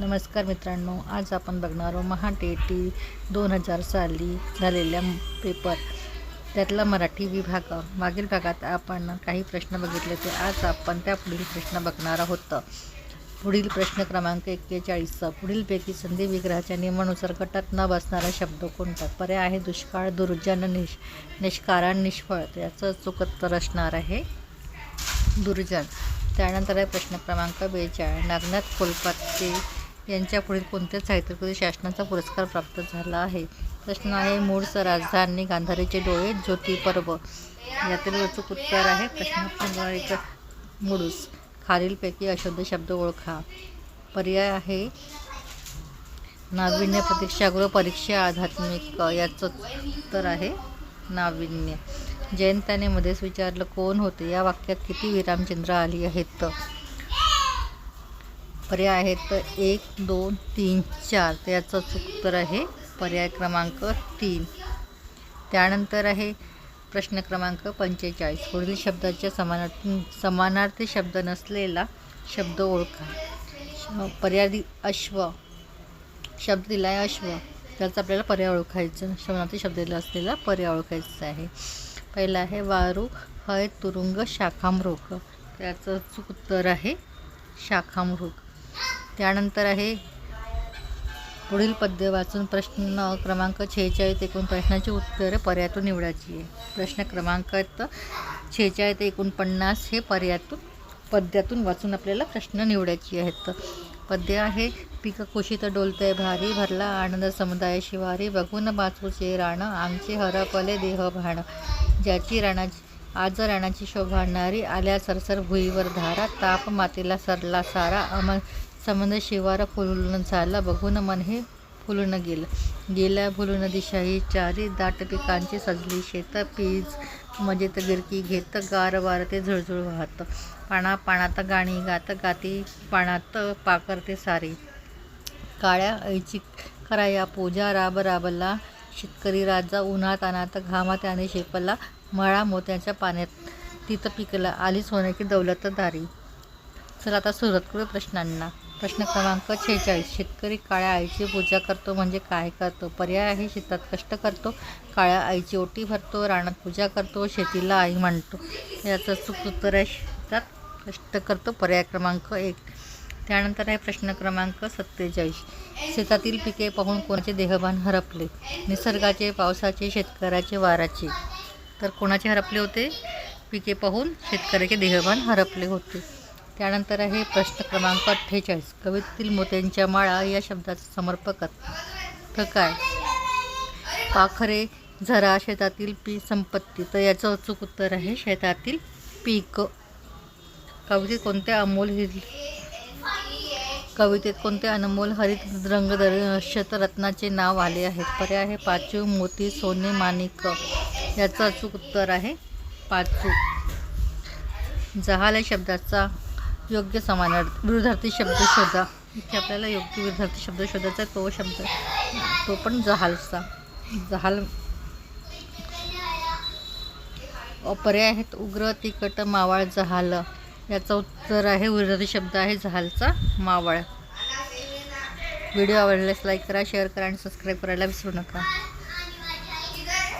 नमस्कार मित्रांनो आज आपण बघणार आहोत महाटेटी दोन हजार साली झालेल्या पेपर त्यातला मराठी विभाग. मागील भागात आपण काही प्रश्न बघितले ते आज आपण त्या पुढील प्रश्न बघणार आहोत. पुढील प्रश्न क्रमांक एक्केचाळीस. पुढीलपैकी संधी विग्रहाच्या नियमानुसार गटात न बसणारा शब्द कोणता? पर्याय आहे दुष्काळ दुर्जन निष निष्कारण निष्फळ. याचं चुकत्तर असणार आहे दुर्जन. त्यानंतर आहे प्रश्न क्रमांक बेचाळ नागनाथ कोलकाते पुढील कोणत्या साहित्यकृती शासनाचा पुरस्कार प्राप्त झाला आहे. प्रश्न आहे मूळचं राजधानी गांधारीचे डोळे ज्योती पर्व यातील अचूक उत्तर आहे प्रश्न क्रमांक मुडूस खालीलपैकी अशुद्ध शब्द ओळखा. पर्याय आहे नाविन्य प्रतीक्षागृह परीक्षा आध्यात्मिक. याचं उत्तर आहे नाविन्य. जयंताने मध्येच विचारलं कोण होते? या वाक्यात किती विरामचिंद्र आली आहेत? पर्याय आहेत तर एक दोन तीन चार. तर याचंच उत्तर आहे पर्याय क्रमांक तीन. त्यानंतर आहे प्रश्न क्रमांक पंचेचाळीस. पुढील शब्दाच्या समानार्थी समानार्थी शब्द नसलेला शब्द ओळखा. श- पर्याय अश्व. शब्द दिला आहे अश्व. त्याचा आपल्याला पर्याय ओळखायचं शब्दार्थी शब्द दिला असलेला पर्याय ओळखायचा आहे. पहिला आहे वारू हय तुरुंग शाखामृग. त्याचं अचूक उत्तर आहे शाखामृग. त्यानंतर आहे पुढील पद्य वाचून प्रश्न क्रमांक छेचाळीस एकूण प्रश्नाची उत्तरे पर्यातून निवडायची आहे. प्रश्न क्रमांक छेचाळीस ते एकोणपन्नास हे पर्यातून पद्यातून वाचून आपल्याला प्रश्न निवडायची आहेत. पद्य आहे पिक कुशीत डोलतय भारी भरला आनंद समुदाय शिवारी बघून बाचूचे राणं आमचे हरपले देह भाण. ज्याची राणाची आज राणाची शोभाणारी आल्या सरसर भुईवर धारा ताप मातेला सरला सारा अम संबंध शिवार फुलून झाला. बघून मन हे फुलून गेलं. गेल्या फुलून दिशाही चारी दाट पिकांची सजली. शेत पीज मजेत गिरकी घेत गार वार ते झुळझुळ वाहत. पाना पानात गाणी गात गाती पाण्यात पाकरते सारी. काळ्या ऐची कराया पूजा राब राबला. शेतकरी राजा उन्हात अनात घामात आणि शेपला मळा मोत्याच्या पाण्यात. तिथं पिकला. आली सोन्याची दौलत दारी. चला आता सुरुवात करू प्रश्नांना. प्रश्न क्रमांक छेचाळीस. शेतकरी काळ्या आईची पूजा करतो म्हणजे काय करतो? पर्याय आहे शेतात कष्ट करतो काळ्या आईची ओटी भरतो रानात पूजा करतो शेतीला आई म्हणतो याचं चूक उत्तर आहे शेतात कष्ट करतो पर्याय क्रमांक एक. त्यानंतर आहे प्रश्न क्रमांक सत्तेचाळीस. शेतातील पिके पाहून कोणाचे देहभान हरपले? निसर्गाचे पावसाचे शेतकऱ्याचे वाराचे तर कोणाचे हरपले होते? पिके पाहून शेतकऱ्याचे देहभान हरपले होते. त्यानंतर आहे प्रश्न क्रमांक अठ्ठेचाळीस. कवितेतील मोत्यांच्या माळा या शब्दाचं समर्पक तर काय? पाखरे झरा शेतातील पी संपत्ती. तर याचं अचूक उत्तर आहे शेतातील पीक. कवितेत कोणते अमोल हिर कवितेत कोणते अनमोल हरित रंगदर्शत रत्नाचे नाव आले आहेत? पर्याय आहे पाचू मोती सोने माणिक. याचं अचूक उत्तर आहे पाचू. जहाल या शब्दाचा योग्य समानार्थ विरुद्धार्थी शब्द शोधा. इथे आपल्याला योग्य विरुद्धार्थी शब्द शोधायचा आहे. तो शब्द. तो पण जहालचा. जहाल पर्याय आहेत उग्र तिखट मावाळ जहाल. याचं उत्तर आहे विरोधी शब्द आहे जहालचा मावळ. व्हिडिओ आवडल्यास लाईक करा शेअर करा आणि सबस्क्राईब करायला विसरू नका.